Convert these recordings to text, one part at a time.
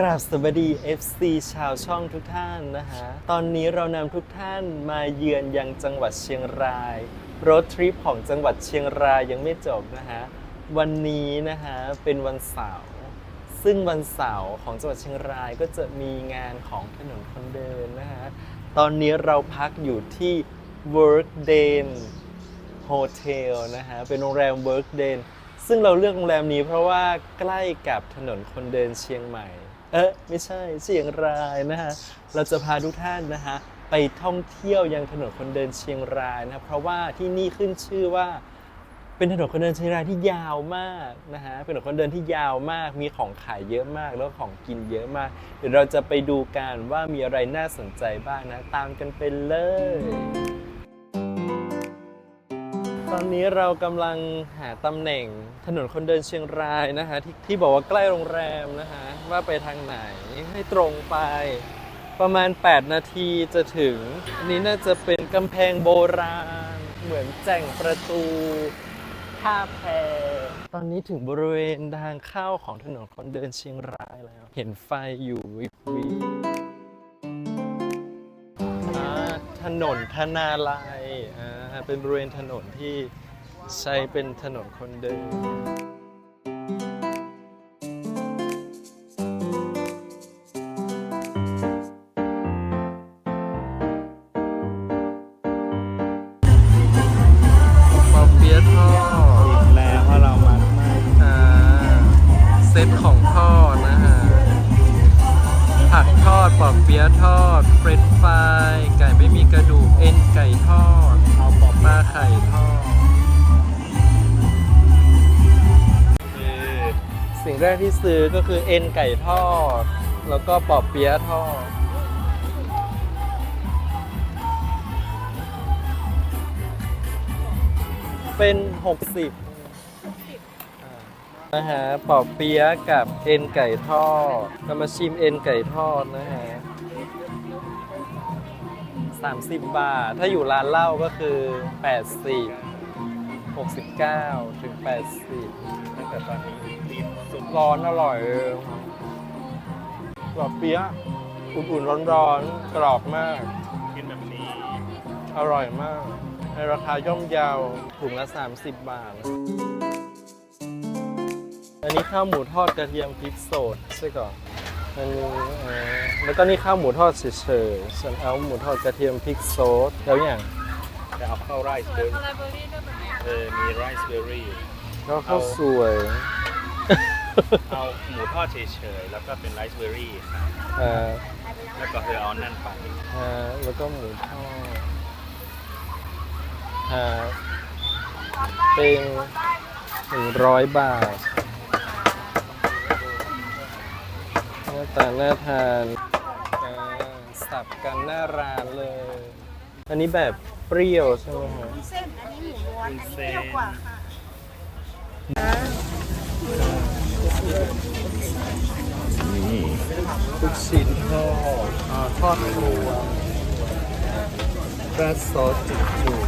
กราบสวัสดี FC ชาวช่องทุกท่านนะฮะ ตอนนี้เรานำทุกท่านมาเยือนยังจังหวัดเชียงรายรถทริปของจังหวัดเชียงรายยังไม่จบนะฮะ วันนี้นะฮะเป็นวันเสาร์ซึ่งวันเสาร์ของจังหวัดเชียงรายก็จะมีงานของถนนคนเดินนะฮะ ตอนนี้เราพักอยู่ที่ Work Day Hotel นะฮะ เป็นโรงแรม Work Day ซึ่งเราเลือกโรงแรมนี้เพราะว่าใกล้กับถนนคนเดินเชียงใหม่ เอ๊ะไม่ใช่เชียงรายนะฮะเราจะพาทุกท่านนะฮะไปท่องเที่ยวยังถนนคนเดินเชียงรายนะเพราะว่าที่นี่ขึ้นชื่อว่า เป็นถนนคนเดินเชียงรายที่ยาวมากนะฮะเป็นถนนคนเดินที่ยาวมากมีของขายเยอะมากแล้วของกินเยอะมาก เดี๋ยวเราจะไปดูกันว่ามีอะไรน่าสนใจบ้างนะ ตามกันไปเลย ตอนนี้เรากำลังหาตำแหน่งถนนคนเดินเชียงรายนะฮะที่ที่บอกว่าใกล้โรงแรมนะฮะว่าไปทางไหนให้ตรงไป ประมาณ 8 นาทีจะถึง อันนี้น่าจะเป็นกำแพงโบราณ เหมือนแจ่งประตูท่าแพตอนนี้ถึงบริเวณทางเข้าของถนนคนเดินเชียงรายแล้ว เห็นไฟอยู่วิบวิถนนธนาลายอ่า เป็นบริเวณถนนที่ใช้เป็นถนนคนเดิน ปอเปี๊ยะทอดอีกแล้วเพราะเรามักมากอ่าเซตของทอดนะฮะผักทอดปอเปี๊ยะทอ ไข่ทอดสิ่งแรกที่ซื้อก็คือเอ็นไก่ทอด แล้วก็ปอเปี๊ยะทอด เป็น 60นะฮะปอเปี๊ยะกับเอ็นไก่ทอดเรามาชิมเอ็นไก่ทอดนะฮะ 30 บาท ถ้าอยู่ร้านเหล้าก็คือ 80 69 ถึง 80ตั้งแต่ตอนนี้รีบสุดร้อนอร่อยเลยกรอบเปี๊ยะอุ่นๆร้อนๆ กรอบมาก กินแบบนี้ อร่อยมาก ในราคาย่อมเยาวถุงละ 30 บาท อันนี้ข้าวหมูทอดกระเทียมพริกสดใช่ก่อน อันนี้เออแล้วก็นี่ข้าวหมูทอดเฉยๆส่วนเอาหมูทอดกระเทียมพริกสดแล้วอย่างจะเอาข้าวไรซ์เบอร์รี่เออมีไรซ์เบอร์รี่แล้วข้าวสวย เอาหมูทอดเฉยๆแล้วก็เป็นไรซ์เบอร์รี่ครับอ่าแล้วก็เธอเอานั่นไปอ่าแล้วก็หมูทอดอ่าเป็นหนึ่งร้อยบาท หน้าตาน่าทานอ่าสับกันหน้าร้านเลย อันนี้แบบเปรี้ยวใช่ไหมฮะเส้น อันนี้หมูล้วน อันนี้เปรี้ยวกว่าค่ะ นี่ลูกชิ้นทอดอ่าทอดรวมราดซอสจุกจุก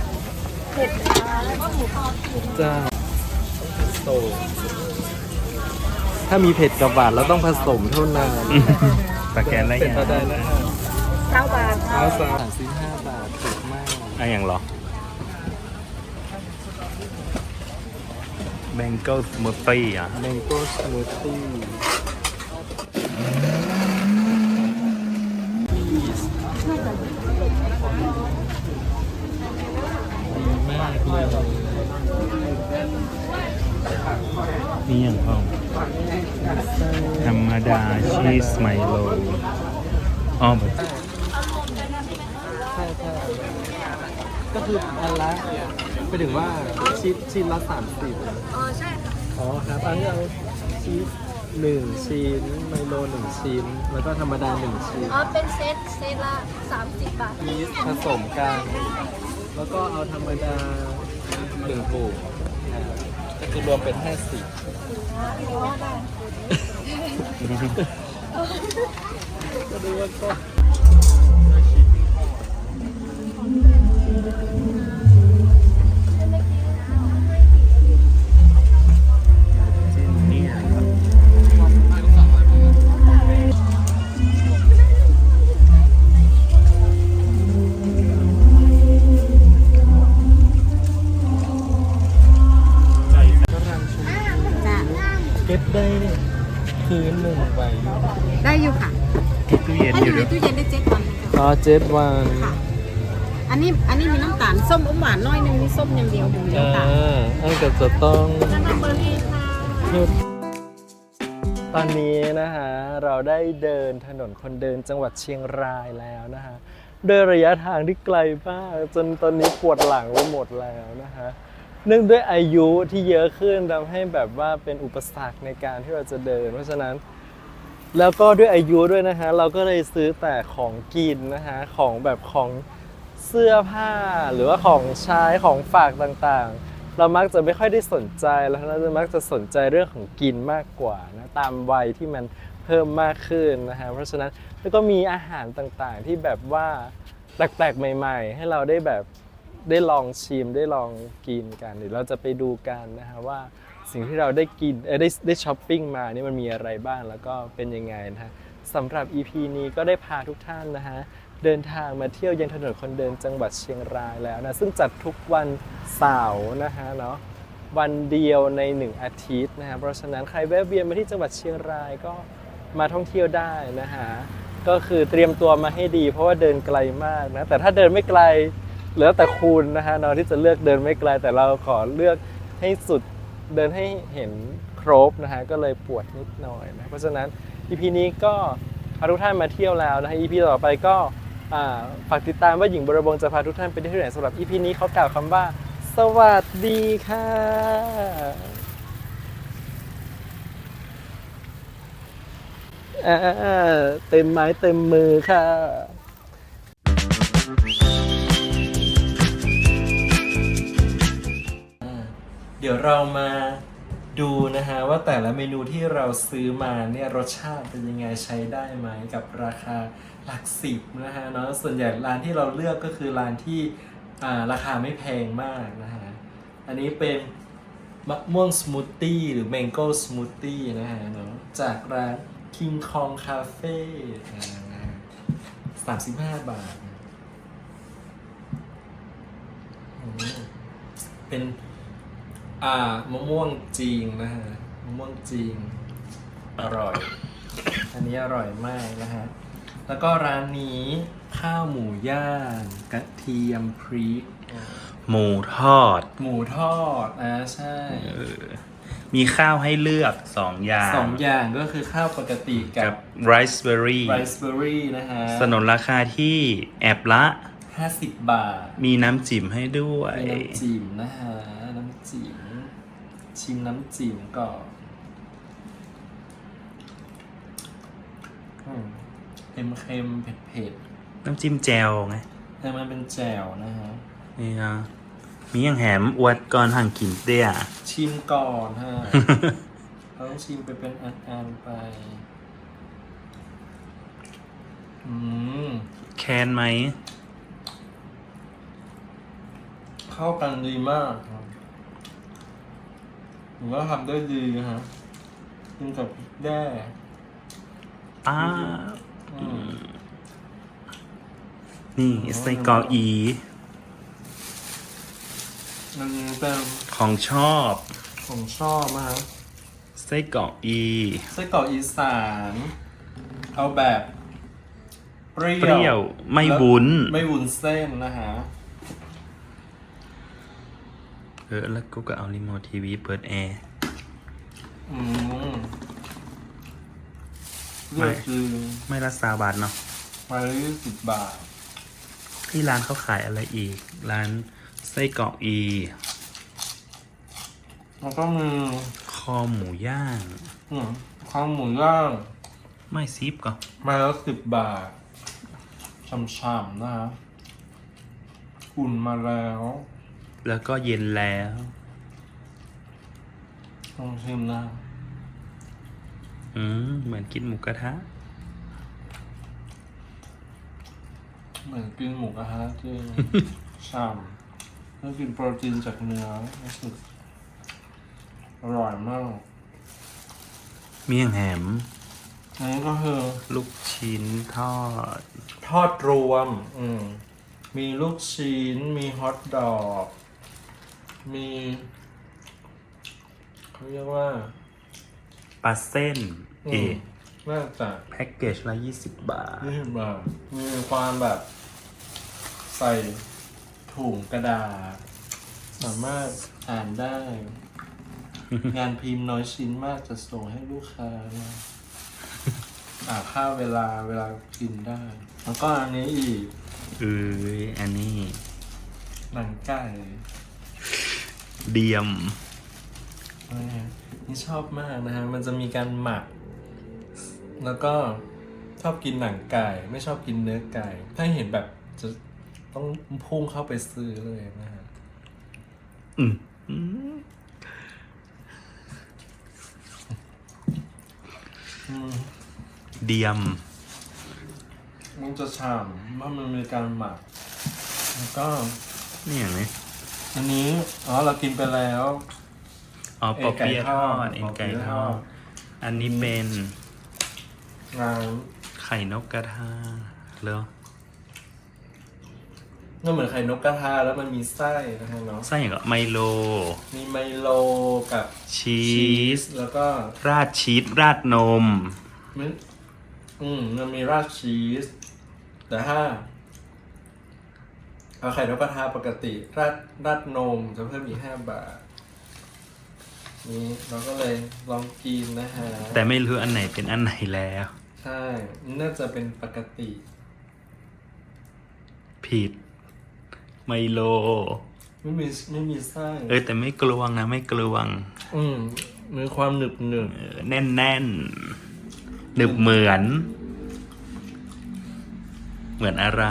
เผ็ดนะแล้วก็หมูทอดจ้าผสม ถ้ามีเผ็ดกับหวานเราต้องผสมเท่านั้นสแกนได้เป็นยังไปได้นะฮะเก้าบาทค่ะเอาสามสิบห้าบาทถูกมากอะอย่างเหรอแบงเกิลสมูทตี้อะ แมงโก้สมูทตี้ดีมากเลยนี่อย่างพ่อ ธรรมดาชีสไมโลอ๋อแบบใช่ใช่ก็คืออันละไปถึงว่าชิ้นชิ้นละสามสิบอ๋อใช่ค่ะอ๋อครับอันนี้เอาชีสหนึ่งชิ้นไมโลหนึ่งชิ้น แล้วก็ธรรมดาหนึ่งชิ้นอ๋อเป็นเซตเซตละ30บาทชีสผสมกัน แล้วก็เอาธรรมดาหนึ่งถุงอ่าก็ คือรวมเป็นห้าสิบก็ดูว่าก็ คืนหนึ่งใบอยู่ได้อยู่ค่ะมีตู้เย็นถ้าออยู่ยู่ในด้วยตู้เย็นได้เจ็ดวันนะคะอ๋อเจ็ดวันค่ะ อันนี้อันนี้มีน้ำตาลส้มอมหวานน้อยนึงมีส้มอย่างเดียวหมูเดียวอ่าค่ะอันก็จะต้อง น้ำมันเบอร์รี่ค่ะหยุดตอนนี้นะฮะเราได้เดินถนนคนเดินจังหวัดเชียงรายแล้วนะฮะโดยระยะทางที่ไกลมากจนตอนนี้ปวดหลังไปหมดแล้วนะฮะ เนื่องด้วยอายุที่เยอะขึ้นทำให้แบบว่าเป็นอุปสรรคในการที่เราจะเดิน เพราะฉะนั้น แล้วก็ด้วยอายุด้วยนะฮะเราก็เลยซื้อแต่ของกินนะฮะของแบบของเสื้อผ้าหรือว่าของใช้ของฝากต่างๆ เรามักจะไม่ค่อยได้สนใจแล้วเราจะมักจะสนใจเรื่องของกินมากกว่านะตามวัยที่มันเพิ่มมากขึ้นนะฮะเพราะฉะนั้นแล้วก็มีอาหารต่างๆที่แบบว่าแปลกๆใหม่ ๆ ให้เราได้แบบ ได้ลองชิมได้ลองกินกันเดี๋ยวเราจะไปดูกันนะฮะว่าสิ่งที่เราได้กินเออได้ได้ช้อปปิ้งมานี่มันมีอะไรบ้างแล้วก็เป็นยังไงนะฮะสำหรับ EP นี้ก็ได้พาทุกท่านนะฮะเดินทางมาเที่ยวยังถนนคนเดินจังหวัดเชียงรายแล้วนะซึ่งจัดทุกวันเสาร์นะฮะเนาะวันเดียวในหนึ่งอาทิตย์นะฮะเพราะฉะนั้นใครแวะเวียนมาที่จังหวัดเชียงรายก็มาท่องเที่ยวได้นะฮะก็คือเตรียมตัวมาให้ดี เพราะว่าเดินไกลมากนะแต่ถ้าเดินไม่ไกล เหลือแต่คุณนะฮะเนาที่จะเลือกเดินไม่ไกลแต่เราขอเลือกให้สุดเดินให้เห็นครบนะฮะก็เลยปวดนิดหน่อยนะเพราะฉะนั้น EP นี้ก็พาทุกท่านมาเที่ยวแล้วนะฮะ EP ต่อไปก็ฝากติดตามว่าหญิงบรบงจะพาทุกท่านไปที่ไหนสำหรับ EP นี้เขากล่าวคำว่า สวัสดีค่ะอ่าเต็มไม้เต็มมือค่ะ ดี๋ยวเรามาดูนะฮะว่าแต่ละเมนูที่เราซื้อมาเนี่ยรสชาติเป็นยังไงใช้ได้ไหมกับราคาหลักสิบนะฮะเนาะส่วนใหญ่ร้านที่เราเลือกก็คือร้านที่ราคาไม่แพงมากนะฮะอันนี้เป็นมะม่วงสมูทตี้หรือแมงโก้สมูทตี้นะฮะเนาะจากร้าน King Kong Cafe สามสิบห้าบาท เป็น อ่ามะม่วงจีงนะฮะมะม่วงจีงอร่อย อันนี้อร่อยมากนะฮะ แล้วก็ร้านนี้ข้าวหมูย่างกระเทียมพริก หมูทอด หมูทอดนะใช่ เออ มีข้าวให้เลือกสองอย่างสองอย่างก็คือข้าวปกติกักับบไรซ์เบอร์รี่ไรซ์เบอร์รี่นะฮะสนนราคาที่แอบละ ห้าสิบบาทมีน้ำจิ้มให้ด้วย มีน้ำจิ้มนะฮะ น้ำจิ้ม ชิมน้ำจิ้มก่อนอืมเค็มๆเผ็ดๆน้ำจิ้มแจวไงแต่มันเป็นแจ่วนะฮะ นี่นะมีอย่างแหมอวดก่อนห่างกินเตี้ย ชิมก่อนฮะ เราต้องชิมไปเป็นอันๆไป อืม แคนไหม เข้ากันดีมากครับ ผมว่าทำได้ดีฮะกินกับพริกแด้ป้าบอืมนี่ไส้กรอกอี มันเป็นของชอบของชอบนะฮะไส้กรอกอี ไส้กรอกอีสาน เอาแบบ เปรี้เปรี้ยวไม่วุ้น ไม่วุ้นเส้นนะฮะ เออ แล้วกูก็เอารีโมททีวีเปิดแอร์อืมไม่เลือกคือไม่ละซาบาทเนาะมายี่สิบบาท ที่ร้านเขาขายอะไรอีก ร้านไส้กรอกอี แล้วก็มีคอหมูย่าง อืมข้าวหมูย่าง ไม่ซิปก่อนมาแล้วสิบบาทช่ำๆนะฮะอุ่นมาแล้ว แล้วก็เย็นแล้วลองชิมนะอืมเหมือนกินหมูกระทะ เหมือนกินหมูกระทะจริงช่ำแล้วกินโปรตีนจากเนื้อรู้สึกอร่อยมาก เมี่ยงแหม อันนี้ก็คือ ลูกชิ้นทอด ทอดรวม อืม มีลูกชิ้น มีฮอทดอก มีเขาเรียกว่าปลาเส้นเอน่าจะแพ็กเกจละ20บาท นี่มามีความแบบ ใส่ถุงกระดาษ สามารถอ่านได้ งานพิมพ์น้อยชิ้นมากจะส่งให้ลูกค้านะอ่าค่าเวลาเวลากินได้ แล้วก็อันนี้อีก เอ้ยอันนี้ หนังไก่ เดียมนะฮะนี่ชอบมากนะฮะ มันจะมีการหมัก แล้วก็ชอบกินหนังไก่ ไม่ชอบกินเนื้อไก่ ถ้าเห็นแบบจะต้องพุ่งเข้าไปซื้อเลยนะฮะ อืมอืมอืมเดียม มันจะฉ่ำเพราะมันมีการหมัก แล้วก็ นี่อย่างนี้ อันนี้อ๋อเรากินไปแล้วอ๋อปอเปียะทอดเอ็เอ็นนไก่ไก่ททออดดอันนี้เป็นงานไข่นกกระทาแล้วก็เหมือนไข่นกกระทาแล้วมันมีไส้นะฮะเนาะไส้อย่างก็ไมโล มีไมโลกับชีส แล้วก็ราดชีสราดนมมันอืมมันมีราดชีส แต่ถ้าเอา ไข่นกกระทาปกติราดราดนมจะเพิ่มอีกห้าบาท นี่เราก็เลยลองกินนะฮะ แต่ไม่รู้อันไหนเป็นอันไหนแล้ว ใช่ น่าจะเป็นปกติ ผิด ไมโล ไม่มีไม่มีไส้เออแต่ไม่กลวงนะ ไม่กลวง อืมมีความหนึบหนึบเออแน่นแน่นหนึบเหมือน เหมือนอะไร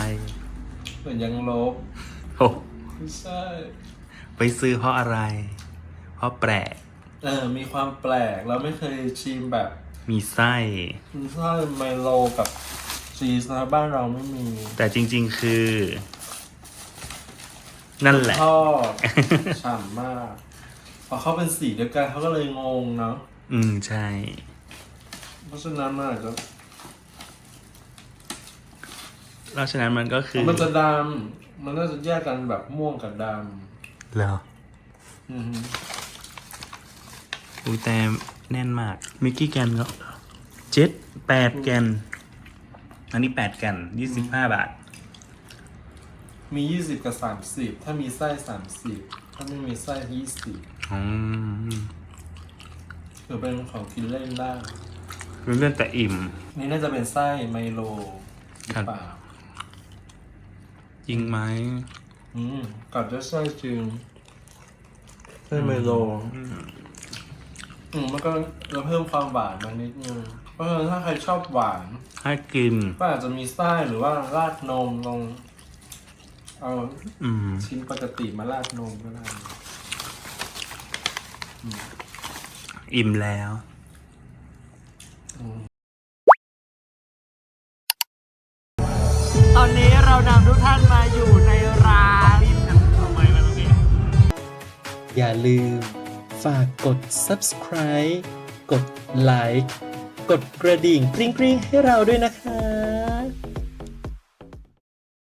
เหมือนยังลบโอ้ไม่ใช่ไปซื้อเพราะอะไร เพราะแปลก เออมีความแปลกเราไม่เคยชิมแบบมีไส้ มีไส้ไมโลกับชีสนะบ้านเราไม่มีแต่จริงๆคือ นั่นแหละ ทอดฉ่ำมาก พอเขาเป็นสีเดียวกันเขาก็เลยงงเนาะอืม ใช่ เพราะฉะนั้นมันอาจจะ เพราะฉะนั้นมันก็คือมันจะดำมันน่าจะแยกกันแบบม่วงกับดเหรอำอือฮึอูแต่แน่นมาก มิกกี้แกนก็เจ็ดแปดแกน อันนี้แปดแกนยี่สิบห้าบาท มียี่สิบกับสามสิบถ้ามีไส้สามสิบถ้าไม่มีไส้ยี่สิบอืมหรือเป็นของกินเล่นได้เรื่องแต่อิ่ม นี่น่าจะเป็นไส้ไมโลหรือเปล่า จริงไหมอืมกัดด้วยไส้จริงไส้ไมโลอืมมันก็จะเพิ่มความหวานมานิดนึงเพราะฉะนั้นถ้าใครชอบหวาน ให้กิน ก็อาจจะมีไส้หรือว่าราดนมลง เอาอืมชิ้นปกติมาราดนมก็ได้ อิ่มแล้ว ท่านมาอยู่ในร้านอย่าลืม ฝากกด subscribe กดไลค์กดกระดิ่งกริ๊งๆให้เราด้วยนะคะ